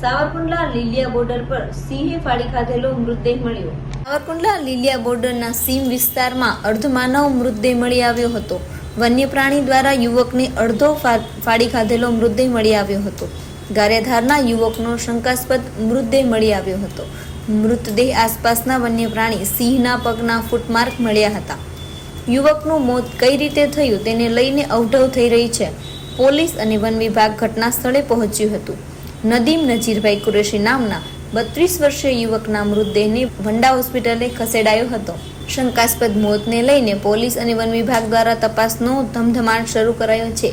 Savarkundla Lilia border પર સિંહે ફાડી ખાધેલો મૃતદેહ મળ્યો. સાવરકુંડલા લીલિયા બોર્ડરના સીમ વિસ્તારમાં અર્ધમાનવ મૃતદેહ મળી આવ્યો હતો. વન્ય પ્રાણી દ્વારા યુવકને અડધો ફાડી ખાધેલો મૃતદેહ મળી આવ્યો હતો. ગારેધારના યુવકનો શંકાસ્પદ મૃતદેહ મળી આવ્યો હતો. મૃતદેહ આસપાસના વન્ય પ્રાણી સિંહના પગના ફૂટમાર્ક મળ્યા હતા. યુવકનું મોત કઈ રીતે થયું તેને લઈને અવઢવ થઈ રહી છે. પોલીસ અને વન વિભાગ ઘટના સ્થળે પહોંચ્યું હતું. નદીમ નજીરભાઈ કુરેશી નામના બત્રીસ વર્ષીય યુવકના મૃતદેહને વંડા હોસ્પિટલે ખસેડાયો હતો. શંકાસ્પદ મોતને લઈને પોલીસ અને વન વિભાગ દ્વારા તપાસનો ધમધમાટ શરૂ કરાયો છે.